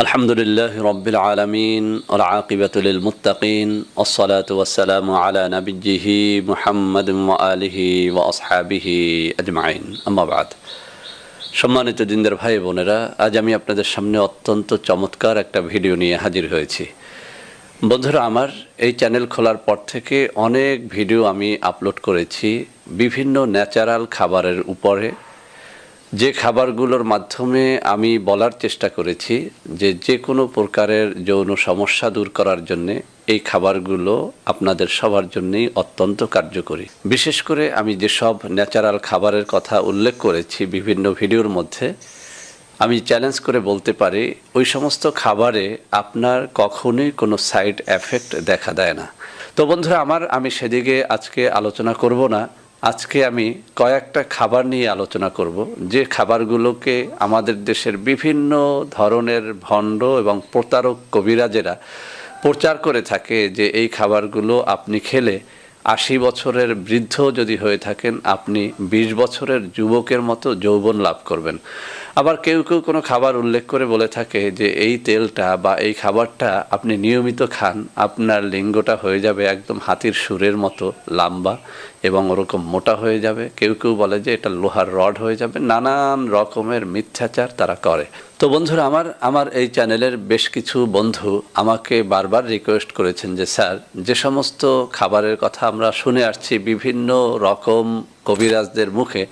الحمد لله رب العالمين والعاقبة للمتقين والصلاة والسلام على نبيه محمد وآله وأصحابه أجمعين أما بعد সম্মানিত দিনদের ভাই বোনেরা আজ আমি আপনাদের সামনে অত্যন্ত চমৎকার একটা ভিডিও নিয়ে হাজির হয়েছি বন্ধুরা আমার এই চ্যানেল খোলার পর থেকে অনেক ভিডিও আমি আপলোড করেছি বিভিন্ন ন্যাচারাল খাবারের উপরে যে খাবারগুলোর মাধ্যমে আমি বলার চেষ্টা করেছি যে যে কোনো প্রকারের যৌন সমস্যা দূর করার জন্যে এই খাবারগুলো আপনাদের সবার জন্যই অত্যন্ত কার্যকরী। বিশেষ করে আমি যেসব ন্যাচারাল খাবারের কথা উল্লেখ করেছি বিভিন্ন ভিডিওর মধ্যে, আমি চ্যালেঞ্জ করে বলতে পারি, ওই সমস্ত খাবারে আপনার কখনোই কোনো সাইড এফেক্ট দেখা দেয় না। তো বন্ধুরা, আমার, আমি সেদিকে আজকে আলোচনা করব না। আজকে আমি কয়েকটা খাবার নিয়ে আলোচনা করব। যে খাবারগুলোকে আমাদের দেশের বিভিন্ন ধরনের ভণ্ড এবং প্রতারক কবিরাজেরা প্রচার করে থাকে যে এই খাবারগুলো আপনি খেলে আশি বছরের বৃদ্ধ যদি হয়ে থাকেন, আপনি বিশ বছরের যুবকের মতো যৌবন লাভ করবেন। আবার কেউ কেউ কোনো খাবার উল্লেখ করে বলে থাকে যে এই তেলটা বা এই খাবারটা আপনি নিয়মিত খান, আপনার লিঙ্গটা হয়ে যাবে একদম হাতির সুরের মতো লম্বা এবং ওরকম মোটা হয়ে যাবে। কেউ কেউ বলে যে এটা লোহার রড হয়ে যাবে। নানান রকমের মিথ্যাচার তারা করে। তো বন্ধুরা, আমার আমার এই চ্যানেলের বেশ কিছু বন্ধু আমাকে বারবার রিকোয়েস্ট করেছেন যে, স্যার, যে সমস্ত খাবারের কথা আমরা শুনে আসছি, বিভিন্ন রকম কবিরাজদের মুখে,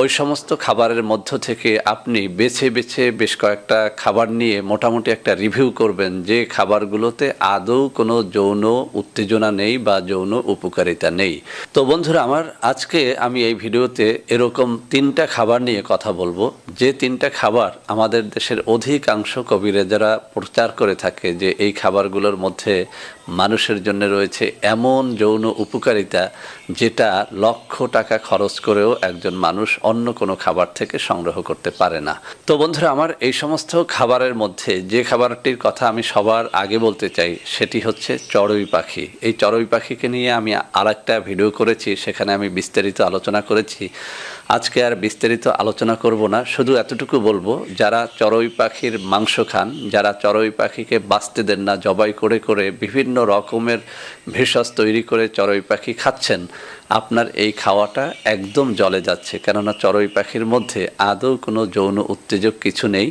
ওই সমস্ত খাবারের মধ্য থেকে আপনি বেছে বেছে বেশ কয়েকটা খাবার নিয়ে মোটামুটি একটা রিভিউ করবেন যে খাবারগুলোতে আদৌ কোনো যৌন উত্তেজনা নেই বা যৌন উপকারিতা নেই। তো বন্ধুরা, আমার আজকে আমি এই ভিডিওতে এরকম তিনটা খাবার নিয়ে কথা বলব। যে তিনটা খাবার আমাদের দেশের অধিকাংশ কবিরাজারা প্রচার করে থাকে যে এই খাবারগুলোর মধ্যে মানুষের জন্য রয়েছে এমন যৌন উপকারিতা যেটা লক্ষ টাকা খরচ করেও একজন মানুষ অন্য কোনো খাবার থেকে সংগ্রহ করতে পারে না। তো বন্ধুরা, আমার এই সমস্ত খাবারের মধ্যে যে খাবারটির কথা আমি সবার আগে বলতে চাই, সেটি হচ্ছে চড়ুই পাখি। এই চড়ুই পাখিকে নিয়ে আমি আরেকটা ভিডিও করেছি, সেখানে আমি বিস্তারিত আলোচনা করেছি। আজকে আর বিস্তারিত আলোচনা করব না। শুধু এতটুকু বলব, যারা চড়ই পাখির মাংস খান, যারা চড়ই পাখিকে বাঁচতে দেন না, জবাই করে করে বিভিন্ন রকমের ভেষজ তৈরি করে চড়ই পাখি খাচ্ছেন আপনার এই খাওয়াটা একদম জলে যাচ্ছে। কেননা চড়ুই পাখির মধ্যে আদৌ কোনো যৌন উত্তেজক কিছু নেই।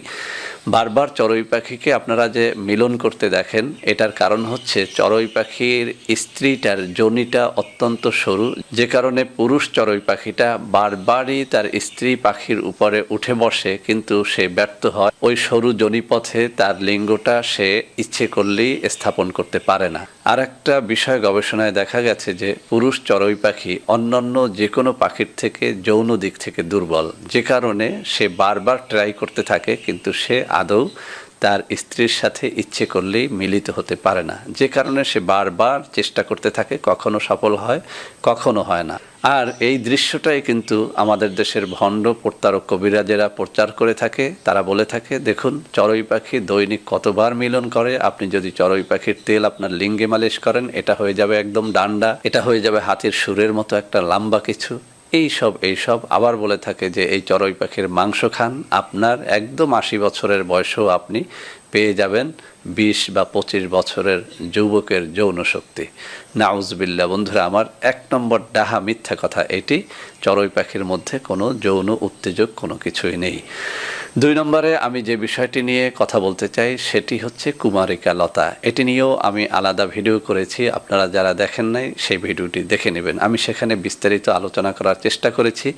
বারবার চড়ুই পাখিকে আপনারা যে মিলন করতে দেখেন, এটার কারণ হচ্ছে চড়ুই পাখির স্ত্রীটার জনিটা অত্যন্ত সরু। যে কারণে পুরুষ চড়ুই পাখিটা বারবারই তার স্ত্রী পাখির উপরে উঠে বসে, কিন্তু সে ব্যর্থ হয়। ওই সরু জনিপথে তার লিঙ্গটা সে ইচ্ছে করলেই স্থাপন করতে পারে না। আর একটা বিষয় গবেষণায় দেখা গেছে যে পুরুষ চড়ুই পাখি অন্যান্য যে কোনো পাখির থেকে যৌন দিক থেকে দুর্বল। যে কারণে সে বারবার ট্রাই করতে থাকে, কিন্তু সে আদৌ তার স্ত্রীর সাথে ইচ্ছে করলেই মিলিত হতে পারে না। যে কারণে সে বারবার চেষ্টা করতে থাকে, কখনো সফল হয়, কখনো হয় না। আর এই দৃশ্যটাই কিন্তু আমাদের দেশের ভণ্ড প্রত্যারক কবিরাজেরা প্রচার করে থাকে, তারা বলে থাকে, দেখুন, চড়ুই পাখি দৈনিক কতবার মিলন করে। আপনি যদি চড়ুই পাখির তেল আপনার লিঙ্গে মালিশ করেন, এটা হয়ে যাবে একদম ডান্ডা, এটা হয়ে যাবে হাতির সুরের মতো একটা লম্বা কিছু। এই সব এই সব আবার বলে থাকে যে এই চড়ুই পাখির মাংস খান। আপনার একদম আশি বছরের বয়সেও আপনি পেয়ে যাবেন বিশ বা পঁচিশ বছরের যুবকের যৌন শক্তি। নাউজবিল্লা বন্ধুরা, আমার এক নম্বর ডাহা মিথ্যা কথা এটি। চড়ুই পাখির মধ্যে কোনো যৌন উত্তেজক কোনো কিছুই নেই। দুই নম্বরে আমি যে বিষয়টি নিয়ে কথা বলতে চাই, সেটি হচ্ছে কুমারিকা লতা। এটি নিয়েও আমি আলাদা ভিডিও করেছি, আপনারা যারা দেখেন নাই, সেই ভিডিওটি দেখে নেবেন। আমি সেখানে বিস্তারিত আলোচনা করার চেষ্টা করেছি।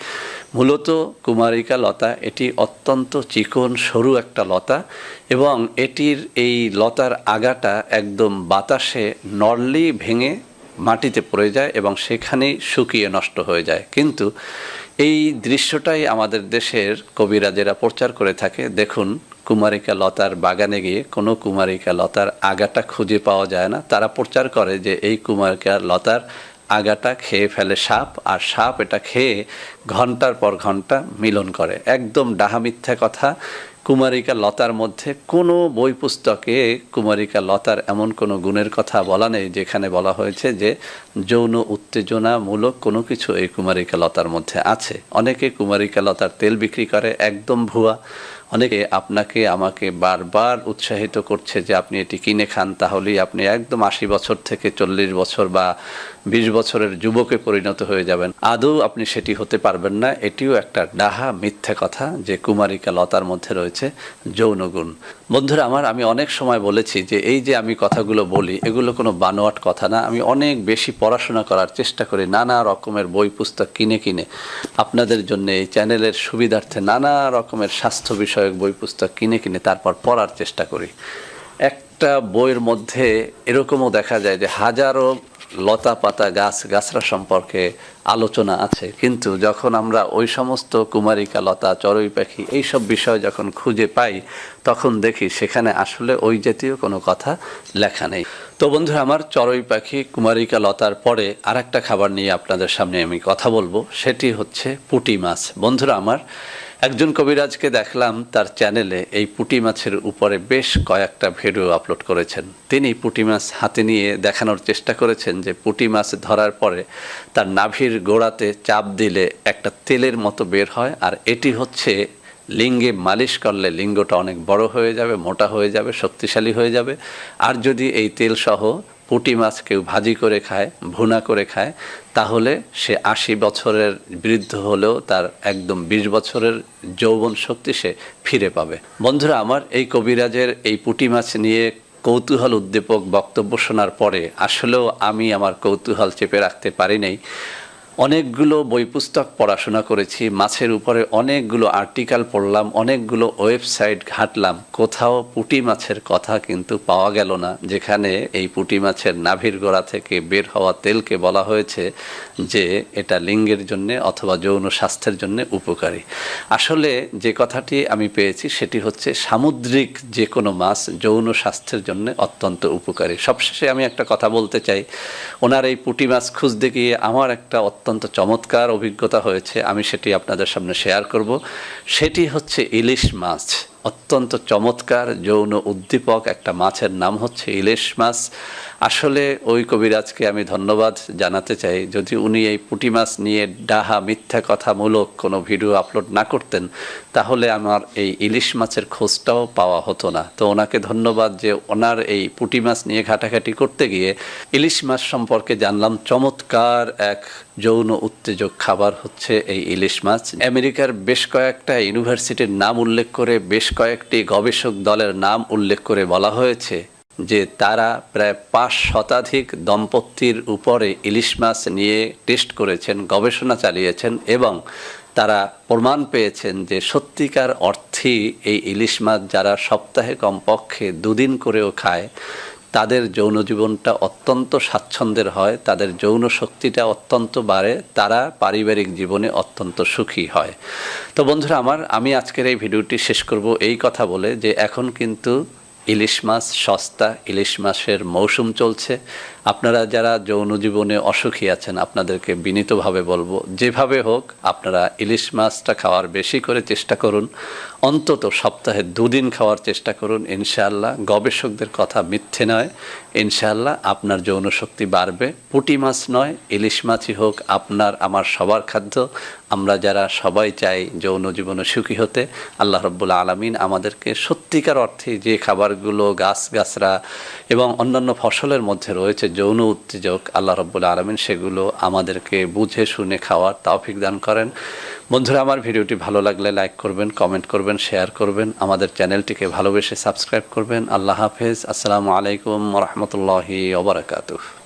মূলত কুমারিকা লতা এটি অত্যন্ত চিকন, সরু একটা লতা, এবং এটির এই লতার আগাটা একদম বাতাসে নড়লি ভেঙে মাটিতে পড়ে যায় এবং সেখানেই শুকিয়ে নষ্ট হয়ে যায়। কিন্তু এই দৃশ্যটাই আমাদের দেশের কবিরাজেরা প্রচার করে থাকে। দেখুন, কুমারিকা লতার বাগানে গিয়ে কোনো কুমারিকা লতার আগাটা খুঁজে পাওয়া যায় না। তারা প্রচার করে যে এই কুমারিকা লতার আগাটা খেয়ে ফেলে সাপ, আর সাপ এটা খেয়ে ঘণ্টার পর ঘণ্টা মিলন করে। একদম ডাহা মিথ্যা কথা। কুমারিকা লতার মধ্যে কোনো বই পুস্তকে কুমারিকা লতার এমন কোনো গুণের কথা বলা নেই যেখানে বলা হয়েছে যে যৌন উত্তেজনামূলক কোনো কিছু এই কুমারিকা লতার মধ্যে আছে। অনেকে কুমারিকা লতার তেল বিক্রি করে, একদম ভুয়া। অনেকে আপনাকে, আমাকে বারবার উৎসাহিত করছে যে আপনি এটি কিনে খান, তাহলেই আপনি একদম আশি বছর থেকে চল্লিশ বছর বা বিশ বছরের যুবকে পরিণত হয়ে যাবেন। আদৌ আপনি সেটি হতে পারবেন না। এটিও একটা ডাহা মিথ্যে কথা যে কুমারিকা লতার মধ্যে রয়েছে, যৌনগুণ। বন্ধুরা আমার, আমি অনেক সময় বলেছি যে এই যে আমি কথাগুলো বলি, এগুলো কোনো বানোয়াট কথা না। আমি অনেক বেশি পড়াশোনা করার চেষ্টা করি, নানা রকমের বই, পুস্তক কিনে কিনে। আপনাদের জন্য এই চ্যানেলের সুবিধার্থে নানা রকমের স্বাস্থ্য বিষয়ক বই পুস্তক কিনে কিনে তারপর পড়ার চেষ্টা করি। একটা বইয়ের মধ্যে এরকমও দেখা যায় যে হাজারো লতা পাতা গাছ, গাছরা সম্পর্কে আলোচনা আছে। কিন্তু যখন আমরা ওই সমস্ত কুমারিকা, লতা, চড়ুই পাখি এইসব বিষয় যখন খুঁজে পাই, তখন দেখি সেখানে আসলে ওই জাতীয় কোনো কথা লেখা নেই। তো বন্ধুরা, আমার চড়ুই পাখি, কুমারিকা, লতার পরে আরেকটা খাবার নিয়ে আপনাদের সামনে আমি কথা বলব। সেটি হচ্ছে পুঁটি মাছ। বন্ধুরা, আমার একজন কবিরাজকে দেখলাম তার চ্যানেলে এই পুঁটি মাছের উপরে বেশ কয়েকটা ভিডিও আপলোড করেছেন। তিনি পুঁটি মাছ হাতে নিয়ে দেখানোর চেষ্টা করেছেন যে পুঁটি মাছ ধরার পরে তার নাভির গোড়াতে চাপ দিলে একটা তেলের মতো বের হয় আর এটি হচ্ছে লিঙ্গে মালিশ করলে লিঙ্গটা অনেক বড় হয়ে যাবে, মোটা হয়ে যাবে, শক্তিশালী হয়ে যাবে। আর যদি এই তেল সহ পুঁটি মাছ কেউ ভাজি করে খায়, ভুনা করে খায়, তাহলে সে আশি বছরের বৃদ্ধ হলেও তার একদম বিশ বছরের যৌবন শক্তি সে ফিরে পাবে। বন্ধুরা, আমার এই কবিরাজের এই পুঁটি মাছ নিয়ে কৌতূহল উদ্দীপক বক্তব্য শোনার পরে আসলেও আমি আমার কৌতূহল চেপে রাখতে পারি নাই। অনেকগুলো বই পুস্তক পড়াশোনা করেছি, মাছের উপরে অনেকগুলো আর্টিকেল পড়লাম, অনেকগুলো ওয়েবসাইট ঘাটলাম, কোথাও পুঁটি মাছের কথা কিন্তু পাওয়া গেল না, যেখানে এই পুঁটি মাছের নাভির গোড়া থেকে বের হওয়া তেলকে বলা হয়েছে যে এটা লিঙ্গের জন্য অথবা যৌন স্বাস্থ্যের জন্য উপকারী। আসলে যে কথাটি আমি পেয়েছি সেটি হচ্ছে সামুদ্রিক যে কোনো মাছ যৌন স্বাস্থ্যের জন্য অত্যন্ত উপকারী। সবশেষে আমি একটা কথা বলতে চাই, ওনার এই পুঁটি মাছ খুঁজতে গিয়ে আমার একটা অত্যন্ত চমৎকার অভিজ্ঞতা হয়েছে। আমি সেটি আপনাদের সামনে শেয়ার করব। সেটি হচ্ছে ইলিশ মাছ। অত্যন্ত চমৎকার যৌন উদ্দীপক, একটা মাছের নাম হচ্ছে ইলিশ মাছ। আসলে ওই কবিরাজকে আমি ধন্যবাদ জানাতে চাই। যদি উনি এই পুঁটি মাছ নিয়ে ডাহা, মিথ্যা কথামূলক কোনো ভিডিও আপলোড না করতেন, তাহলে আমার এই ইলিশ মাছের খোঁজটাও পাওয়া হতো না। তো ওনাকে ধন্যবাদ যে ওনার এই পুঁটি মাছ নিয়ে ঘাটাঘাটি করতে গিয়ে ইলিশ মাছ সম্পর্কে জানলাম। চমৎকার এক যৌন উত্তেজক খাবার হচ্ছে এই ইলিশ মাছ। আমেরিকার বেশ কয়েকটা ইউনিভার্সিটির নাম উল্লেখ করে বেশ কয়েকটি গবেষক দলের নাম উল্লেখ করে বলা হয়েছে যে তারা প্রায় পাঁচ শতাধিক দম্পতির উপরে ইলিশ মাছ নিয়ে টেস্ট করেছেন, গবেষণা চালিয়েছেন এবং তারা প্রমাণ পেয়েছেন যে সত্যিকার অর্থে এই ইলিশ মাছ যারা সপ্তাহে কমপক্ষে দুদিন করেও খায় তাদের যৌন জীবনটা অত্যন্ত স্বাচ্ছন্দ্যের হয়, তাদের যৌন শক্তিটা অত্যন্ত বাড়ে, তারা পারিবারিক জীবনে অত্যন্ত সুখী হয়। তো বন্ধুরা আমার, আমি আজকের এই ভিডিওটি শেষ করব এই কথা বলে যে এখন কিন্তু ইলিশ মাছ, সস্তা ইলিশ মাছের মৌসুম চলছে। আপনারা যারা যৌন জীবনে অসুখী আছেন, আপনাদেরকে বিনীতভাবে বলব, যেভাবে হোক আপনারা ইলিশ মাছটা খাওয়ার বেশি করে চেষ্টা করুন। অন্তত সপ্তাহে দুদিন খাওয়ার চেষ্টা করুন, ইনশাআল্লাহ। গবেষকদের কথা মিথ্যে নয়। ইনশাআল্লাহ আপনার যৌন শক্তি বাড়বে। পুঁটি মাছ নয়, ইলিশ মাছই হোক আপনার, আমার সবার খাদ্য। আমরা যারা সবাই চাই যৌন জীবনে সুখী হতে, আল্লাহ রব্বুল আলমিন আমাদেরকে সত্যিকার অর্থে যে খাবারগুলো গাছ গাছরা এবং অন্যান্য ফসলের মধ্যে রয়েছে, যৌন উত্তেজক, আল্লাহ রব্বুল আলমিন সেগুলো আমাদেরকে বুঝে, শুনে, খাওয়ার তাওফিক দান করেন। বন্ধুরা, আমার ভিডিওটি ভালো লাগলে লাইক করবেন, কমেন্ট করবেন, শেয়ার করবেন। আমাদের চ্যানেলটিকে ভালোবেসে সাবস্ক্রাইব করবেন। আল্লাহ হাফেজ। আসসালামু আলাইকুম রহমতুল্লাহি ওবরাকাতুহ